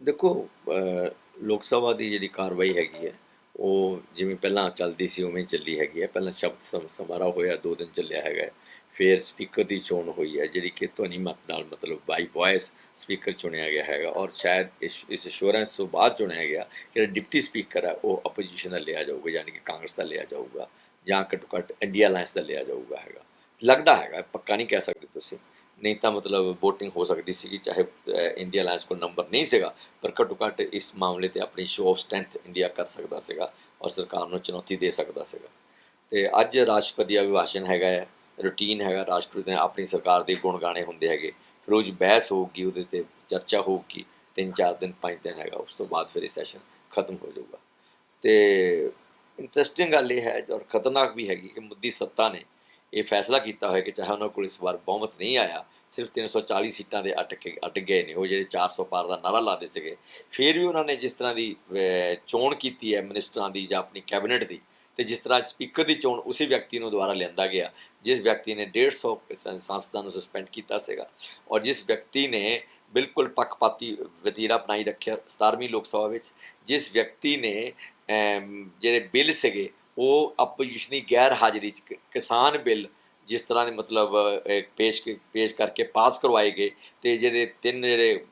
ਦੇਖੋ ਲੋਕ ਸਭਾ ਦੀ ਜਿਹੜੀ ਕਾਰਵਾਈ ਹੈਗੀ ਹੈ, ਉਹ ਜਿਵੇਂ ਪਹਿਲਾਂ ਚੱਲਦੀ ਸੀ, ਉਵੇਂ ਚੱਲੀ ਹੈਗੀ ਹੈ। ਪਹਿਲਾਂ ਸ਼ਬਦ ਸਮਾਰਾ ਹੋਇਆ, ਦੋ ਦਿਨ ਚੱਲਿਆ ਹੈਗਾ ਫਿਰ ਸਪੀਕਰ ਦੀ ਚੋਣ ਹੋਈ ਹੈ, ਜਿਹੜੀ ਕਿ ਧੁਨੀ ਮਤ ਨਾਲ ਮਤਲਬ ਬਾਈ ਵੌਇਸ ਸਪੀਕਰ ਚੁਣਿਆ ਗਿਆ ਹੈਗਾ ਔਰ ਸ਼ਾਇਦ ਇਸ ਇਸ ਅਸ਼ੋਰੈਂਸ ਤੋਂ ਬਾਅਦ ਚੁਣਿਆ ਗਿਆ ਕਿ ਜਿਹੜਾ ਡਿਪਟੀ ਸਪੀਕਰ ਹੈ, ਉਹ ਆਪੋਜੀਸ਼ਨ ਦਾ ਲਿਆ ਜਾਊਗਾ, ਯਾਨੀ ਕਿ ਕਾਂਗਰਸ ਦਾ ਲਿਆ ਜਾਊਗਾ ਜਾਂ ਘੱਟੋ ਘੱਟ ਇੰਡੀਆ ਅਲਾਈਅੰਸ ਦਾ ਲਿਆ ਜਾਊਗਾ ਹੈਗਾ। ਲੱਗਦਾ ਹੈਗਾ, ਪੱਕਾ ਨਹੀਂ ਕਹਿ ਸਕਦੇ ਤੁਸੀਂ। ਨਹੀਂ ਤਾਂ ਮਤਲਬ VOTING ਹੋ ਸਕਦੀ ਸੀਗੀ, ਚਾਹੇ ਇੰਡੀਆ ਅਲਾਈਅੰਸ ਕੋਲ ਨੰਬਰ ਨਹੀਂ ਸੀਗਾ, ਪਰ ਘੱਟੋ ਘੱਟ ਇਸ ਮਾਮਲੇ ਤੇ ਆਪਣੀ ਸ਼ੋਅ ਆਫ ਸਟਰੈਂਥ ਇੰਡੀਆ ਕਰ ਸਕਦਾ ਸੀਗਾ ਔਰ ਸਰਕਾਰ ਨੂੰ ਚੁਣੌਤੀ ਦੇ ਸਕਦਾ ਸੀਗਾ। ਤੇ ਅੱਜ ਰਾਸ਼ਟਰਪਤੀ ਦਾ ਅਭਿਭਾਸ਼ਣ ਹੈਗਾ ਹੈ ਰੂਟੀਨ ਹੈਗਾ, ਰਾਸ਼ਟਰਪਤੀ ਨੇ ਆਪਣੀ ਸਰਕਾਰ ਦੇ ਗੁਣ ਗਾਣੇ ਹੁੰਦੇ ਹੈਗੇ, ਫਿਰ ਉਹ ਬਹਿਸ ਹੋਊਗੀ, ਉਹਦੇ ਤੇ ਚਰਚਾ ਹੋਊਗੀ, ਤਿੰਨ ਚਾਰ ਦਿਨ, ਪੰਜ ਦਿਨ ਹੈਗਾ, ਉਸ ਤੋਂ ਬਾਅਦ ਫਿਰ ਇਹ ਸੈਸ਼ਨ ਖਤਮ ਹੋ ਜਾਊਗਾ। ਤੇ ਇੰਟਰਸਟਿੰਗ ਗੱਲ ਇਹ ਹੈ ਔਰ ਖਤਰਨਾਕ ਵੀ ਹੈਗੀ ਕਿ ਮੁੱਦੀ ਸੱਤਾ ਨੇ ਇਹ ਫੈਸਲਾ ਕੀਤਾ ਹੋਇਆ ਕਿ ਚਾਹੇ ਉਹਨਾਂ ਕੋਲ ਇਸ ਵਾਰ ਬਹੁਮਤ ਨਹੀਂ ਆਇਆ, ਸਿਰਫ 340 ਸੀਟਾਂ ਦੇ ਅਟਕੇ ਅਟ ਗਏ ਨੇ, ਉਹ ਜਿਹੜੇ 400 ਪਾਰ ਦਾ ਨਾਰਾ ਲਾਦੇ ਸੀਗੇ। ਫਿਰ ਵੀ ਉਹਨਾਂ ਨੇ ਜਿਸ ਤਰ੍ਹਾਂ ਦੀ ਚੋਣ ਕੀਤੀ ਹੈ ਮਿਨਿਸਟਰਾਂ ਦੀ ਜਾਂ ਆਪਣੀ ਕੈਬਨਿਟ ਦੀ, ਤੇ ਜਿਸ ਤਰ੍ਹਾਂ ਸਪੀਕਰ ਦੀ ਚੋਣ ਉਸੇ ਵਿਅਕਤੀ ਨੂੰ ਦੁਬਾਰਾ ਲਿਆਂਦਾ ਗਿਆ, ਜਿਸ ਵਿਅਕਤੀ ਨੇ 150 ਸੰ- ਸੰਸਦਾਂ ਨੂੰ ਸਸਪੈਂਡ ਕੀਤਾ ਸੀਗਾ। ਔਰ ਜਿਸ ਵਿਅਕਤੀ ਨੇ ਬਿਲਕੁਲ ਪੱਖਪਾਤੀ ਵਤੀਰਾ ਅਪਣਾਈ ਰੱਖਿਆ 17ਵੀਂ ਲੋਕ ਸਭਾ ਵਿੱਚ, ਜਿਸ ਵਿਅਕਤੀ ਨੇ ਜਿਹੜੇ ਬਿੱਲ ਸੀਗੇ ਉਹ ਆਪੋਜੀਸ਼ਨੀ ਗੈਰ ਹਾਜ਼ਰੀ ਚ ਕਿਸਾਨ ਬਿੱਲ ਜਿਸ ਤਰ੍ਹਾਂ ਦੇ ਮਤਲਬ ਪੇਸ਼ ਪੇਸ਼ ਕਰਕੇ ਪਾਸ ਕਰਵਾਏ ਗਏ ਤੇ ਜਿਹੜੇ ਤਿੰਨ ਜਿਹੜੇ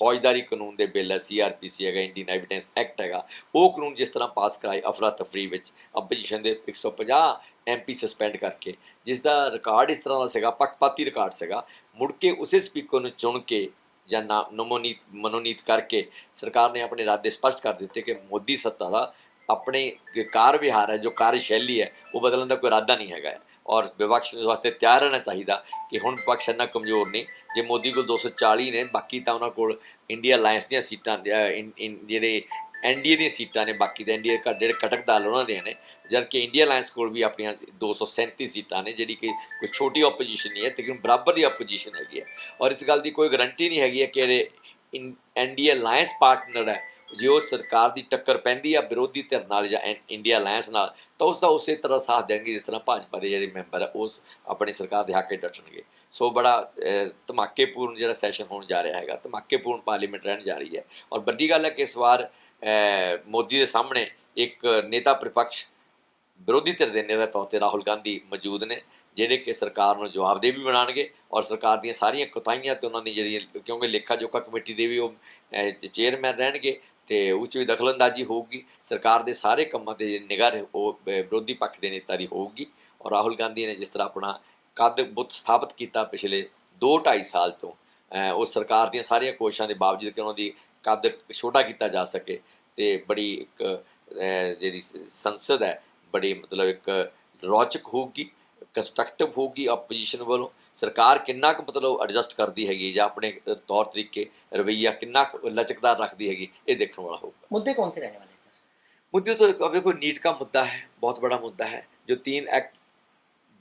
ਫੌਜਦਾਰੀ ਕਾਨੂੰਨ ਦੇ ਬਿੱਲ ਹੈ ਸੀਆਰਪੀਸੀ ਹੈਗਾ, ਇੰਡੀਅਨ ਐਵੀਡੈਂਸ ਐਕਟ ਹੈਗਾ, ਉਹ ਕਾਨੂੰਨ ਜਿਸ ਤਰ੍ਹਾਂ ਪਾਸ ਕਰਾਏ ਅਫਰਾ ਤਫਰੀ ਵਿੱਚ ਆਪੋਜੀਸ਼ਨ ਦੇ 150 ਐਮਪੀ ਸਸਪੈਂਡ ਕਰਕੇ, ਜਿਸ ਦਾ ਰਿਕਾਰਡ ਇਸ ਤਰ੍ਹਾਂ ਦਾ ਸੀਗਾ, ਪੱਖਪਾਤੀ ਰਿਕਾਰਡ ਸੀਗਾ, ਮੁੜ ਕੇ ਉਸੇ ਸਪੀਕਰ ਨੂੰ ਚੁਣ ਕੇ ਜਾਂ ਨਾ, ਨਮੋਨੀਤ, ਮਨੋਨੀਤ ਕਰਕੇ ਸਰਕਾਰ ਨੇ ਆਪਣੇ ਇਰਾਦੇ ਸਪਸ਼ਟ ਕਰ ਦਿੱਤੇ ਕਿ ਮੋਦੀ ਸੱਤਾ ਦਾ ਆਪਣੇ ਕ- ਕਾਰ ਵਿਹਾਰ ਹੈ ਜੋ ਕਾਰਜਸ਼ੈਲੀ ਹੈ ਉਹ ਬਦਲਣ ਦਾ ਕੋਈ ਇਰਾਦਾ ਨਹੀਂ ਹੈਗਾ। ਔਰ ਵਿਪਕਸ਼ ਨੂੰ ਵਾਸਤੇ ਤਿਆਰ ਰਹਿਣਾ ਚਾਹੀਦਾ ਕਿ ਹੁਣ ਵਿਪਕਸ਼ ਇੰਨਾ ਕਮਜ਼ੋਰ ਨਹੀਂ। ਜੇ ਮੋਦੀ ਕੋਲ 240 ਨੇ ਬਾਕੀ ਤਾਂ ਉਹਨਾਂ ਕੋਲ ਇੰਡੀਆ ਅਲਾਈਅੰਸ ਦੀਆਂ ਸੀਟਾਂ ਅਹ, ਇਨ- ਇਨ- ਜਿਹੜੇ ਐਨਡੀਏ ਦੀਆਂ ਸੀਟਾਂ ਨੇ ਬਾਕੀ ਤਾਂ ਐਨਡੀਏ ਜਿਹੜੇ ਕਟਕ ਦਲ ਉਹਨਾਂ ਦੇ ਨੇ ਜਦ ਕਿ ਇੰਡੀਆ ਅਲਾਈਅੰਸ ਕੋਲ ਵੀ ਆਪਣੀਆਂ 237 ਸੀਟਾਂ ਨੇ ਜਿਹੜੀ ਕਿ ਕੋਈ ਛੋਟੀ ਆਪੋਜੀਸ਼ਨ ਨਹੀਂ ਹੈ ਲੇਕਿਨ ਬਰਾਬਰ ਦੀ ਆਪੋਜੀਸ਼ਨ ਹੈਗੀ ਹੈ। ਔਰ ਇਸ ਗੱਲ ਦੀ ਕੋਈ ਗਾਰੰਟੀ ਨਹੀਂ ਹੈਗੀ ਹੈ ਕਿ ਜਿਹੜੇ ਐਨਡੀਏ ਅਲਾਈਅੰਸ ਪਾਰਟਨਰ ਹੈ ਜੇ ਉਹ ਸਰਕਾਰ ਦੀ ਟੱਕਰ ਪੈਂਦੀ ਆ, ਵਿਰੋਧੀ ਧਿਰ ਨਾਲ ਜਾਂ ਐਨ- ਇੰਡੀਆ ਅਲਾਈਅੰਸ ਨਾਲ, ਤਾਂ ਉਸ ਦਾ ਉਸੇ ਤਰ੍ਹਾਂ ਸਾਥ ਦੇਣਗੇ ਜਿਸ ਤਰ੍ਹਾਂ ਭਾਜਪਾ ਦੇ ਜਿਹੜੇ ਮੈਂਬਰ ਆ ਉਹ ਆਪਣੀ ਸਰਕਾਰ ਦੇ ਹੱਕ 'ਚ ਡਟਣਗੇ। ਸੋ ਬੜਾ ਧਮਾਕੇਪੂਰਨ ਜਿਹੜਾ ਸੈਸ਼ਨ ਹੋਣ ਜਾ ਰਿਹਾ ਹੈਗਾ, ਧਮਾਕੇਪੂਰਨ ਪਾਰਲੀਮੈਂਟ ਰਹਿਣ ਜਾ ਰਹੀ ਹੈ। ਔਰ ਵੱਡੀ ਗੱਲ ਹੈ ਕਿ ਇਸ ਵਾਰ ਮੋਦੀ ਦੇ ਸਾਹਮਣੇ ਇੱਕ ਨੇਤਾ ਪ੍ਰਤਿਪਕਸ਼, ਵਿਰੋਧੀ ਧਿਰ ਦੇ ਨੇਤਾ ਤੌਰ ਤੇ ਰਾਹੁਲ ਗਾਂਧੀ ਮੌਜੂਦ ਨੇ, ਜਿਹੜੇ ਕਿ ਸਰਕਾਰ ਨੂੰ ਜਵਾਬਦੇਹ ਵੀ ਬਣਾਉਣਗੇ ਔਰ ਸਰਕਾਰ ਦੀਆਂ ਸਾਰੀਆਂ ਕੁਤਾਈਆਂ ਤੇ ਉਹਨਾਂ ਦੀ ਜਿਹੜੀ, ਕਿਉਂਕਿ ਲੇਖਾ ਜੋਖਾ ਕਮੇਟੀ ਦੇ ਵੀ ਉਹ ਚੇਅਰਮੈਨ ਰਹਿਣਗੇ ਤੇ ਉਹ 'ਚ ਵੀ ਦਖਲਅੰਦਾਜ਼ੀ ਹੋਊਗੀ, ਸਰਕਾਰ ਦੇ ਸਾਰੇ ਕੰਮਾਂ ਤੇ ਨਿਗਰ ਉਹ ਵਿਰੋਧੀ ਪੱਖ ਦੇ ਨੇਤਾ ਦੀ ਹੋਊਗੀ ਔਰ ਰਾਹੁਲ ਗਾਂਧੀ ਨੇ ਜਿਸ ਤਰ੍ਹਾਂ ਆਪਣਾ ਕੱਦ ਬੁੱਤ ਸਥਾਪਿਤ ਕੀਤਾ ਪਿਛਲੇ 2.5 ਸਾਲ ਤੋਂ ਉਹ ਸਰਕਾਰ ਦੀਆਂ ਸਾਰੀਆਂ ਕੋਸ਼ਿਸ਼ਾਂ ਦੇ ਬਾਵਜੂਦ ਕਿ ਉਹਨਾਂ ਦੀ ਕੱਦ ਛੋਟਾ ਕੀਤਾ ਜਾ ਸਕੇ ਤੇ ਬੜੀ ਇੱਕ ਜਿਹੜੀ ਸੰਸਦ ਹੈ, ਬੜੀ ਮਤਲਬ ਇੱਕ ਰੌਚਕ ਹੋਊਗੀ ਕੰਸਟਰਕਟਿਵ ਹੋਊਗੀ ਆਪੋਜੀਸ਼ਨ ਵੱਲੋਂ ਸਰਕਾਰ ਕਿੰਨਾ ਕੁ ਮਤਲਬ ਐਡਜਸਟ ਕਰਦੀ ਹੈਗੀ ਜਾਂ ਆਪਣੇ ਤੌਰ ਤਰੀਕੇ ਰਵਈਆ ਕਿੰਨਾ ਕੁ ਲਚਕਦਾਰ ਰੱਖਦੀ ਹੈਗੀ ਇਹ ਦੇਖਣ ਵਾਲਾ ਹੋਊਗਾ। ਮੁੱਦੇ ਕੌਣ ਸੇ ਰਹਿਣ ਵਾਲੇ ਸਰ? ਮੁੱਦੇ ਤਾਂ ਦੇਖੋ ਨੀਟ ਦਾ ਮੁੱਦਾ ਹੈ ਬਹੁਤ ਬੜਾ ਮੁੱਦਾ ਹੈ ਜੋ 3 ਐਕਟ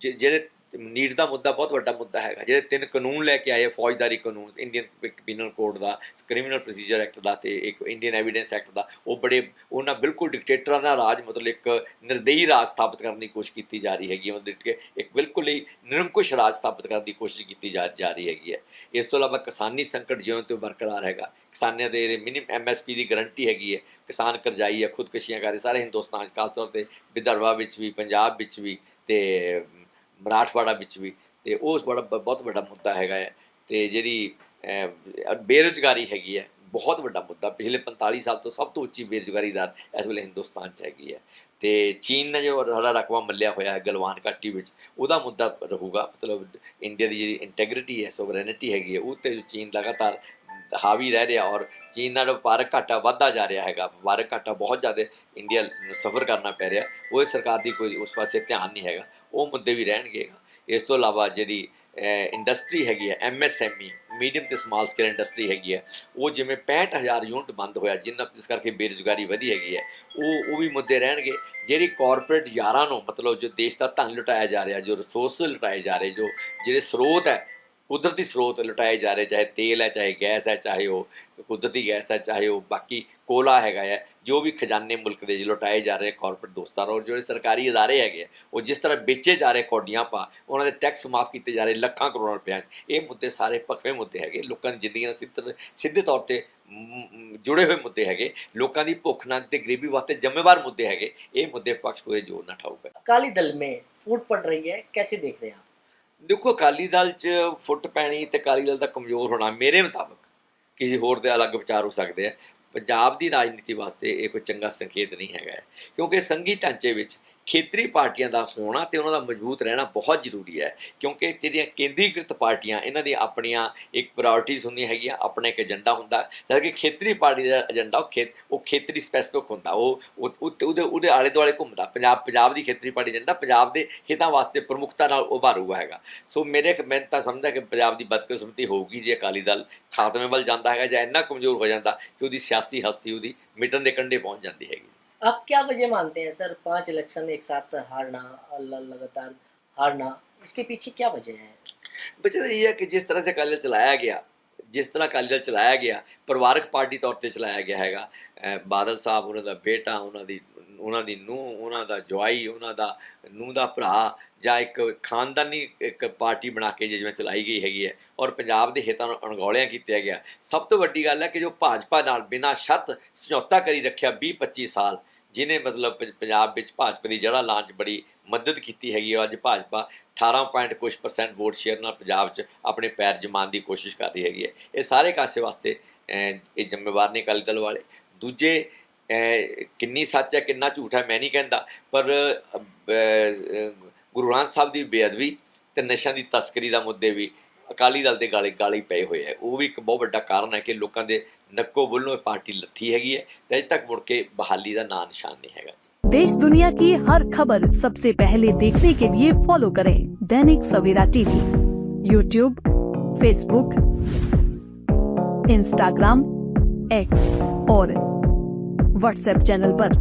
ਜਿਹੜੇ ਤੇ ਨੀਟ ਦਾ ਮੁੱਦਾ ਬਹੁਤ ਵੱਡਾ ਮੁੱਦਾ ਹੈਗਾ। ਜਿਹੜੇ ਤਿੰਨ ਕਾਨੂੰਨ ਲੈ ਕੇ ਆਏ ਫੌਜਦਾਰੀ ਕਾਨੂੰਨ ਇੰਡੀਅਨ ਪੀਨਲ ਕੋਡ ਦਾ ਕ੍ਰਿਮੀਨਲ ਪ੍ਰੋਸੀਜਰ ਐਕਟ ਦਾ ਤੇ ਇੱਕ ਇੰਡੀਅਨ ਐਵੀਡੈਂਸ ਐਕਟ ਦਾ, ਉਹ ਬੜੇ ਉਹਨਾਂ ਬਿਲਕੁਲ ਡਿਕਟੇਟਰਾਂ ਦਾ ਰਾਜ, ਮਤਲਬ ਇੱਕ ਨਿਰਦੇਹੀ ਰਾਜ ਸਥਾਪਿਤ ਕਰਨ ਦੀ ਕੋਸ਼ਿਸ਼ ਕੀਤੀ ਜਾ ਰਹੀ ਹੈਗੀ ਮਤਲਬ ਕਿ ਇੱਕ ਬਿਲਕੁਲ ਹੀ ਨਿਰੰਕੁਸ਼ ਰਾਜ ਸਥਾਪਿਤ ਕਰਨ ਦੀ ਕੋਸ਼ਿਸ਼ ਕੀਤੀ ਜਾ ਰਹੀ ਹੈਗੀ ਹੈ। ਇਸ ਤੋਂ ਇਲਾਵਾ ਕਿਸਾਨੀ ਸੰਕਟ ਜਿਉਂ ਤੋਂ ਬਰਕਰਾਰ ਹੈਗਾ। ਕਿਸਾਨਾਂ ਦੇ ਮਿਨੀਮ ਐਮਐਸਪੀ ਦੀ ਗਾਰੰਟੀ ਹੈਗੀ ਹੈ। ਕਿਸਾਨ ਕਰਜ਼ਾਈ ਹੈ, ਖੁਦਕਸ਼ੀਆਂ ਕਰ ਰਹੇ, ਸਾਰੇ ਹਿੰਦੁਸਤਾਨ ਖਾਸ ਤੌਰ ਤੇ ਵਿਦਰਭਾ ਵਿੱਚ ਵੀ, ਪੰਜਾਬ ਵਿੱਚ ਵੀ ਤੇ ਮਰਾਠਵਾੜਾ ਵਿੱਚ ਵੀ ਤੇ ਉਹ ਬੜਾ ਬ- ਬਹੁਤ ਵੱਡਾ ਮੁੱਦਾ ਹੈਗਾ ਹੈ ਤੇ ਜਿਹੜੀ ਅਹ, ਬੇਰੁਜ਼ਗਾਰੀ ਹੈਗੀ ਹੈ ਬਹੁਤ ਵੱਡਾ ਮੁੱਦਾ ਪਿਛਲੇ 45 ਸਾਲ ਤੋਂ ਸਭ ਤੋਂ ਉੱਚੀ ਬੇਰੁਜ਼ਗਾਰੀ ਦਰ ਇਸ ਵੇਲੇ ਹਿੰਦੁਸਤਾਨ 'ਚ ਹੈਗੀ ਹੈ ਤੇ ਚੀਨ ਨੇ ਜੋ ਸਾਡਾ ਰਕਬਾ ਮੱਲਿਆ ਹੋਇਆ ਹੈ ਗਲਵਾਨ ਘਾਟੀ ਵਿੱਚ ਉਹਦਾ ਮੁੱਦਾ ਰਹੂਗਾ ਮਤਲਬ ਇੰਡੀਆ ਦੀ ਜਿਹੜੀ ਇੰਟੈਗ੍ਰਿਟੀ ਹੈ ਸੋਵਰੈਨਿਟੀ ਹੈਗੀ ਹੈ ਉਹ ਤੇ ਚੀਨ ਲਗਾਤਾਰ ਹਾਵੀ ਰਹਿ ਰਿਹਾ ਔਰ ਚੀਨ ਨਾਲ ਵਪਾਰਕ ਘਾਟਾ ਵੱਧਦਾ ਜਾ ਰਿਹਾ ਹੈਗਾ ਵਪਾਰਕ ਘਾਟਾ ਬਹੁਤ ਜ਼ਿਆਦਾ ਇੰਡੀਆ ਸਫਰ ਕਰਨਾ ਪੈ ਰਿਹਾ ਉਹ ਸਰਕਾਰ ਦੀ ਕੋਈ ਉਸ ਪਾਸੇ ਧਿਆਨ ਨਹੀਂ ਹੈਗਾ ਉਹ ਮੁੱਦੇ ਵੀ ਰਹਿਣਗੇ। ਇਸ ਤੋਂ ਇਲਾਵਾ ਜਿਹੜੀ ਇੰਡਸਟਰੀ ਹੈਗੀ ਹੈ ਐਮਐਸਐਮਈ ਮੀਡੀਅਮ ਤੇ ਸਮਾਲ ਸਕੇਲ ਇੰਡਸਟਰੀ ਹੈਗੀ ਹੈ, ਉਹ ਜਿਵੇਂ 65000 ਯੂਨਿਟ ਬੰਦ ਹੋਇਆ, ਜਿੰਨਾ ਜਿਸ ਕਰਕੇ ਬੇਰੁਜ਼ਗਾਰੀ ਵਧੀ ਹੈਗੀ ਹੈ, ਉਹ ਉਹ ਵੀ ਮੁੱਦੇ ਰਹਿਣਗੇ। ਜਿਹੜੀ ਕਾਰਪੋਰੇਟ ਯਾਰਾਂ ਨੂੰ, ਮਤਲਬ ਜੋ ਦੇਸ਼ ਦਾ ਧਨ ਲੁਟਾਇਆ ਜਾ ਰਿਹਾ, ਜੋ ਰਿਸੋਰਸ ਲੁਟਾਏ ਜਾ ਰਹੇ, ਜੋ ਜਿਹੜੇ ਸਰੋਤ ਹੈ ਕੁਦਰਤੀ ਸਰੋਤ ਲੁਟਾਏ ਜਾ ਰਹੇ, ਚਾਹੇ ਤੇਲ ਹੈ, ਚਾਹੇ ਗੈਸ ਹੈ, ਚਾਹੇ ਉਹ ਕੁਦਰਤੀ ਗੈਸ ਹੈ, ਚਾਹੇ ਉਹ ਬਾਕੀ ਕੋਲਾ ਹੈਗਾ ਹੈ, ਜੋ ਵੀ ਖਜ਼ਾਨੇ ਮੁਲਕ ਦੇ ਲੁਟਾਏ ਜਾ ਰਹੇ ਕਾਰਪੋਰੇਟ ਦੋਸਤਾਂ ਔਰ ਜਿਹੜੇ ਸਰਕਾਰੀ ادارے ਹੈਗੇ ਉਹ ਜਿਸ ਤਰ੍ਹਾਂ ਵੇਚੇ ਜਾ ਰਹੇ ਕੋਡੀਆਂ ਪਾ, ਉਹਨਾਂ ਦੇ ਟੈਕਸ ਮਾਫ ਕੀਤੇ ਜਾ ਰਹੇ ਲੱਖਾਂ ਕਰੋੜਾਂ ਰੁਪਏ ਇਹ ਮੁੱਦੇ ਸਾਰੇ ਪਖਵੇਂ ਮੁੱਦੇ ਹੈਗੇ, ਲੋਕਾਂ ਦੀ ਜ਼ਿੰਦਗੀ ਨਾਲ ਸਿੱਧੇ ਤੌਰ ਤੇ ਜੁੜੇ ਹੋਏ ਮੁੱਦੇ ਹੈਗੇ, ਲੋਕਾਂ ਦੀ ਭੁੱਖ ਨਾਲ ਤੇ ਗਰੀਬੀ ਵਾਸਤੇ ਜ਼ਿੰਮੇਵਾਰ ਮੁੱਦੇ ਹੈਗੇ, ਇਹ ਮੁੱਦੇ ਪੱਖ ਪੂਰੇ ਜੋਰ ਨਾ ਠਾਊਗਾ ਕਾਲੀ ਦਲ ਮੇ ਫੂਟ ਪੜ ਰਹੀ ਹੈ, ਕੈਸੇ ਦੇਖ ਰਹੇ ਆਪ? ਦੇਖੋ, ਅਕਾਲੀ ਦਲ 'ਚ ਫੁੱਟ ਪੈਣੀ ਤੇ ਅਕਾਲੀ ਦਲ ਦਾ ਕਮਜ਼ੋਰ ਹੋਣਾ ਮੇਰੇ ਮੁਤਾਬਕ ਕਿਸੇ ਹੋਰ ਦੇ ਅਲੱਗ ਵਿਚਾਰ ਹੋ ਸਕਦੇ ਆ। ਪੰਜਾਬ ਦੀ ਰਾਜਨੀਤੀ ਵਾਸਤੇ ਇਹ ਕੋਈ ਚੰਗਾ ਸੰਕੇਤ ਨਹੀਂ ਹੈਗਾ। ਕਿਉਂਕਿ ਸੰਘੀ ਢਾਂਚੇ ਵਿੱਚ ਖੇਤਰੀ ਪਾਰਟੀਆਂ ਦਾ ਹੋਣਾ ਤੇ ਉਹਨਾਂ ਦਾ ਮਜ਼ਬੂਤ ਰਹਿਣਾ ਬਹੁਤ ਜ਼ਰੂਰੀ ਹੈ, ਕਿਉਂਕਿ ਜਿਹੜੀਆਂ ਕੇਂਦਰੀਕ੍ਰਿਤ ਪਾਰਟੀਆਂ, ਇਹਨਾਂ ਦੀ ਆਪਣੀਆਂ ਇੱਕ ਪ੍ਰਾਇੋਰਟੀਜ਼ ਹੁੰਦੀਆਂ ਹੈਗੀਆਂ, ਆਪਣਾ ਇੱਕ ਏਜੰਡਾ ਹੁੰਦਾ ਜਦ ਕਿ ਖੇਤਰੀ ਪਾਰਟੀ ਦਾ ਏਜੰਡਾ ਉਹ ਖੇਤ ਉਹ ਖੇਤਰੀ ਸਪੈਸੀਫਿਕ ਹੁੰਦਾ, ਉਹ, ਉਹ- ਉਹਦੇ ਉਹਦੇ ਆਲੇ ਦੁਆਲੇ ਘੁੰਮਦਾ, ਪੰਜਾਬ ਪੰਜਾਬ ਦੀ ਖੇਤਰੀ ਪਾਰਟੀ ਏਜੰਡਾ ਪੰਜਾਬ ਦੇ ਹਿੱਤਾਂ ਵਾਸਤੇ ਪ੍ਰਮੁੱਖਤਾ ਨਾਲ ਉਭਾਰੂਗਾ ਹੈਗਾ। ਸੋ ਮੇਰੇ ਮੈਂ ਤਾਂ ਸਮਝਦਾ ਕਿ ਪੰਜਾਬ ਦੀ ਬਦਕਿਸਮਤੀ ਹੋਊਗੀ ਜੇ ਅਕਾਲੀ ਦਲ ਖਾਤਮੇ ਵੱਲ ਜਾਂਦਾ ਹੈਗਾ ਜਾਂ ਇੰਨਾ ਕਮਜ਼ੋਰ ਹੋ ਜਾਂਦਾ ਕਿ ਉਹਦੀ ਸਿਆਸੀ ਹਸਤੀ ਉਹਦੀ ਮਿਟਣ ਦੇ ਕੰਢੇ ਪਹੁੰਚ ਜਾਂਦੀ ਹੈਗੀ। आप क्या वजह मानते हैं सर पांच इलेक्शन एक साथ हारना ल- लगातार हारना इसके पीछे क्या वजह है ਵਜ੍ਹਾ ਇਹ ਹੈ ਕਿ ਜਿਸ ਤਰ੍ਹਾਂ ਸੇ ਅਕਾਲੀ ਦਲ ਚਲਾਇਆ ਗਿਆ ਜਿਸ ਤਰ੍ਹਾਂ ਅਕਾਲੀ ਦਲ ਚਲਾਇਆ ਗਿਆ ਪਰਿਵਾਰਕ ਪਾਰਟੀ ਤੌਰ ਤੇ ਚਲਾਇਆ ਗਿਆ ਹੈਗਾ ਅਹ ਬਾਦਲ ਸਾਹਿਬ ਉਹਨਾਂ ਦਾ ਬੇਟਾ ਉਹਨਾਂ ਦੀ ਉਹਨਾਂ ਦੀ ਨੂੰਹ ਉਹਨਾਂ ਦਾ ਜਵਾਈ ਉਹਨਾਂ ਦਾ ਨੂੰਹ ਦਾ ਭਰਾ ਜਾਂ ਇੱਕ ਖਾਨਦਾਨੀ ਇੱਕ ਪਾਰਟੀ ਬਣਾ ਕੇ ਜਿਵੇਂ ਚਲਾਈ ਗਈ ਹੈਗੀ ਹੈ ਔਰ ਪੰਜਾਬ ਦੇ ਹਿੱਤਾਂ ਨੂੰ ਅਣਗੌਲਿਆਂ ਕੀਤਾ ਗਿਆ ਸਭ ਤੋਂ ਵੱਡੀ ਗੱਲ ਹੈ ਕਿ ਜੋ ਭਾਜਪਾ ਨਾਲ ਬਿਨਾਂ ਸ਼ਰਤ ਸਮਝੌਤਾ ਕਰੀ ਰੱਖਿਆ 20 25 ਸਾਲ ਜਿਨੇ ਮਤਲਬ ਪੰਜ- ਪੰਜਾਬ ਵਿੱਚ ਭਾਜਪਾ ਦੀ ਜੜਾ ਲਾਉਣ 'ਚ ਬੜੀ ਮਦਦ ਕੀਤੀ ਹੈਗੀ ਹੈ ਅੱਜ ਭਾਜਪਾ 18 ਪੁਆਇੰਟ ਕੁਛ ਪਰਸੈਂਟ ਵੋਟ ਸ਼ੇਅਰ ਨਾਲ ਪੰਜਾਬ 'ਚ ਆਪਣੇ ਪੈਰ ਜਮਾਉਣ ਦੀ ਕੋਸ਼ਿਸ਼ ਕਰ ਰਹੀ ਹੈਗੀ ਹੈ। ਇਹ ਸਾਰੇ ਕਾਸੇ ਵਾਸਤੇ ਇਹ ਜ਼ਿੰਮੇਵਾਰ ਨੇ ਅਕਾਲੀ ਦਲ ਵਾਲੇ। ਦੂਜੇ ਕਿੰਨੀ ਸੱਚ ਹੈ, ਕਿੰਨਾ ਝੂਠ ਹੈ, ਮੈਂ ਨਹੀਂ ਕਹਿੰਦਾ, ਪਰ ਗੁਰੂ ਗ੍ਰੰਥ ਸਾਹਿਬ ਦੀ ਬੇਅਦਬੀ ਤੇ ਨਸ਼ਿਆਂ ਦੀ ਤਸਕਰੀ ਦਾ ਮੁੱਦੇ ਵੀ ਅਕਾਲੀ ਦਲ ਦੇ ਗਾਲੇ ਗਾਲੇ ਪਏ ਹੋਏ ਹੈ ਉਹ ਵੀ ਇੱਕ ਬਹੁਤ ਵੱਡਾ ਕਾਰਨ ਹੈ ਕਿ ਲੋਕਾਂ ਦੇ ਨੱਕੋ ਬੁੱਲੋਂ ਇਹ ਪਾਰਟੀ ਲੱਥੀ ਹੈਗੀ ਹੈ ਤੇ ਅਜੇ ਤੱਕ ਮੁੜ ਕੇ ਬਹਾਲੀ ਦਾ ਨਾਂ ਨਿਸ਼ਾਨ ਨਹੀਂ ਹੈਗਾ ਜੀ देश दुनिया की हर खबर सबसे पहले देखने के लिए फॉलो करें Dainik Savera TV YouTube Facebook Instagram X और व्हाट्सएप चैनल पर।